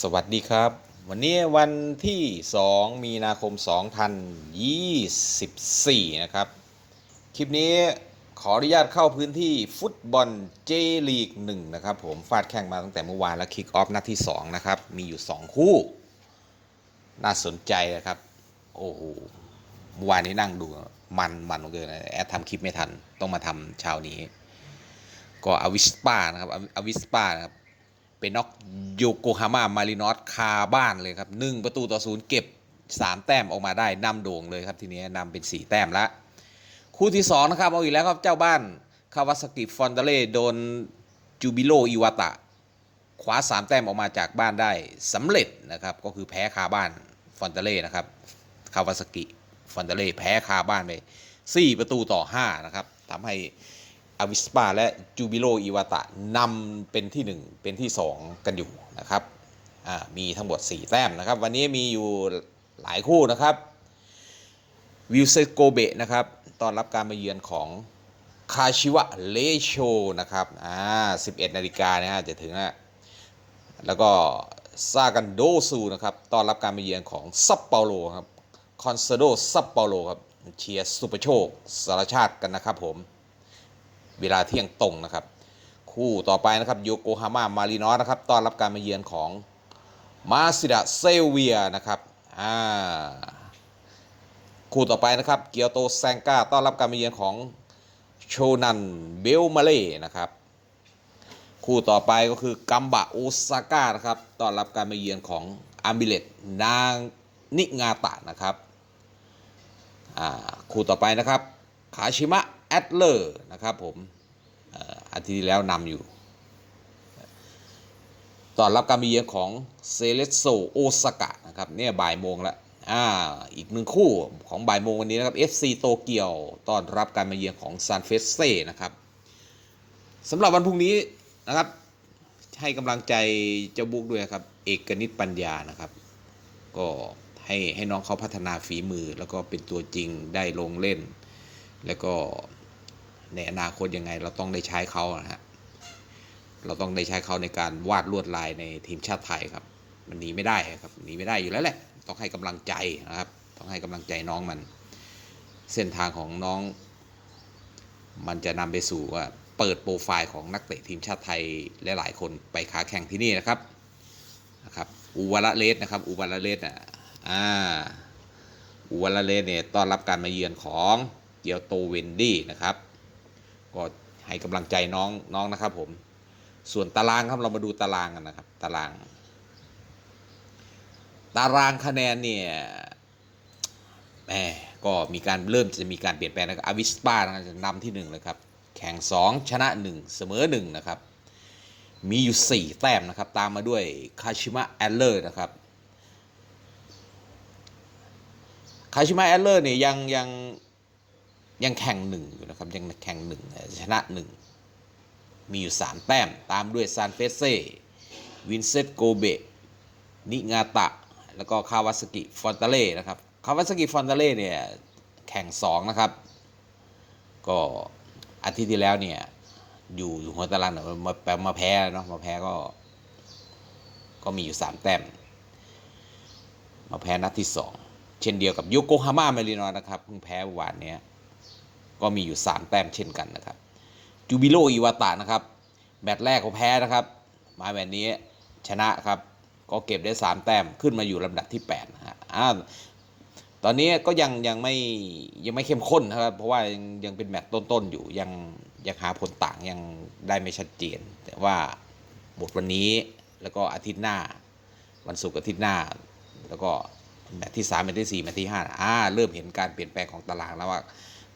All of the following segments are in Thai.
สวัสดีครับ วันนี้วันที่ 2 มีนาคม 2024 นะครับ คลิปนี้ขออนุญาตเข้าพื้นที่ฟุตบอลเจลีก1นะครับผมฟาดแข่งมาตั้งแต่เมื่อวานแล้วคิกออฟนัดที่ 2 นะครับ มีอยู่ 2 คู่ น่าสนใจนะครับ โอ้โหเมื่อวานนี้นั่งดูมันมันเกินแอดทำคลิปไม่ทัน ต้องมาทำเช้านี้ ก็อวิสปานะครับอวิสปานะครับ เป็นน็อกโยโกฮาม่ามารินอสคาบ้านเลยครับหนึ่งประตูต่อศูนย์เก็บ 3 แต้มออกมาได้นำโด่งเลยครับทีนี้นำเป็น 4 แต้มละคู่ที่ 2 นะครับ เอาอีกแล้วครับเจ้าบ้านคาวาสกิฟอนเดเล่โดนจูบิโลอิวาตะคว้า 3 แต้มออกมาจากบ้านได้สำเร็จนะครับ ก็คือแพ้คาบ้านฟอนเดเล่นะครับคาวาสกิฟอนเดเล่แพ้คาบ้านไป4ประตูต่อ 5 นะครับทำให้ อาวิสปาและจูบิโลอิวาตะนำเป็นที่ 1 เป็นที่ 2 กันอยู่นะครับมีทั้งหมด 4 แต้มนะครับ วันนี้มีอยู่หลายคู่นะครับวิลเซโกเบะนะครับตอนรับการมาเยือนของคาชิวะเลโชนะครับอ่า11 นาฬิกานะฮะจะถึงนะแล้วก็ซากันโดซูนะครับตอนรับการมาเยือนของซัปเปาโลครับคอนเซโดซัปเปาโลครับเชียร์สุปโชคสารชาติกันนะครับผม เวลาเที่ยงตรงนะครับ คู่ต่อไปนะครับโยโกฮาม่ามารีนอสนะครับต้อนรับการมาเยือนของมาซิดะเซเวียนะครับอ่าคู่ต่อไปนะครับเกียวโตแซงกาต้อนรับการมาเยือนของโชนันเบลมาเล่นะครับคู่ต่อไปก็คือกัมบะโอซาก้านะครับต้อนรับการมาเยือนของอามิเลตนางนิงาตะนะครับอ่าคู่ต่อไปนะครับคาชิมะ แอดเลอร์นะครับผมอาทิตย์ที่แล้วนำอยู่ต้อนรับการมาเยือนของเซเลสโซโอซากะนะครับเนี่ยบ่ายโมงแล้วอ่าอีกหนึ่งคู่ของบ่ายโมงวันนี้นะครับ FC โตเกียวต้อนรับการมาเยือนของซานเฟสเซ่นะครับสำหรับวันพรุ่งนี้นะครับให้กำลังใจเจ้าบุกด้วยครับ เอกนิตปัญญานะครับ ก็ให้ให้น้องเขาพัฒนาฝีมือ แล้วก็เป็นตัวจริงได้ลงเล่น แล้วก็ ในอนาคตยังไงเราต้องได้ใช้เขานะฮะเราต้องได้ใช้เขาในการวาดลวดลายในทีมชาติไทยครับ มันหนีไม่ได้ครับหนีไม่ได้อยู่แล้วแหละต้องให้กำลังใจนะครับ ต้องให้กำลังใจน้องมัน เส้นทางของน้อง มันจะนำไปสู่ว่าเปิดโปรไฟล์ของนักเตะทีมชาติไทยหลายๆคนไปขาแข่งที่นี่นะครับนะครับอูวาระเลสนะครับอูวาระเลสอะอ่าอูวาระเลสเนี่ยต้อนรับการมาเยือนของเกียวโตเวนดี้นะครับ ก็ให้กำลังใจน้องน้องนะครับ ผม ส่วนตารางครับเรามาดูตารางกันนะครับ ตาราง ตารางคะแนนเนี่ยแหมก็มีการเริ่มจะมีการเปลี่ยนแปลงนะครับอาวิสปานะครับจะนำที่หนึ่งเลยครับ แข่ง 2 ชนะ 1 เสมอ 1 นะครับ มีอยู่ 4 แต้มนะครับ ตามมาด้วยคาชิมะแอลเลอร์นะครับคาชิมะแอลเลอร์เนี่ยยังยัง ยังแข่งหนึ่งอยู่นะครับ ยังแข่งหนึ่งชนะหนึ่งมีอยู่ 3 แต้ม ตามด้วยซานเฟเซ่วินเซตโกเบะนิงาตะ แล้วก็คาวาสกิฟอนตาเล่นะครับคาวาสกิฟอนตาเล่เนี่ยแข่ง 2 นะครับ ก็อาทิตย์ที่แล้วเนี่ยอยู่อยู่หัวตารางเนี่ยมาแปมาแพ้เนาะมาแพ้ก็ ก็มีอยู่ 3 แต้ม มาแพ้นัดที่ 2 เช่นเดียวกับโยโกฮาม่าเมรินอสนะครับเพิ่งแพ้วานเนี้ย ก็มีอยู่ 3 แต้มเช่นกันนะครับจูบิโลอิวาตะนะครับแมตช์แรกเขาแพ้นะครับ มาแบบนี้ชนะครับ ก็เก็บได้ 3 แต้มขึ้นมาอยู่ลำดับที่8นะฮะอ่าตอนนี้ก็ยังยังไม่ยังไม่เข้มข้นนะครับ เพราะว่ายังยังเป็นแมตช์ต้นๆอยู่ยังยังหาผลต่างยังได้ไม่ชัดเจน แต่ว่าบทวันนี้แล้วก็อาทิตย์หน้า วันศุกร์อาทิตย์หน้า แล้วก็แมตช์ที่สามแมตช์ที่สี่แมตช์ที่ห้าอ่าเริ่มเห็นการเปลี่ยนแปลงของตารางแล้วว่า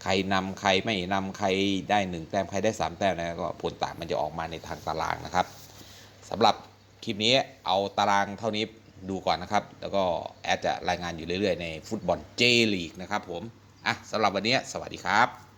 ใครนำใครไม่นำใครได้หนึ่งแต้มใครได้สามแต้มนะก็ผลต่างมันจะออกมาในทางตารางนะครับสำหรับคลิปนี้เอาตารางเท่านี้ดูก่อนนะครับ แล้วก็แอดจะรายงานอยู่เรื่อยๆ ในฟุตบอลเจลีกนะครับผมอะสำหรับวันนี้สวัสดีครับ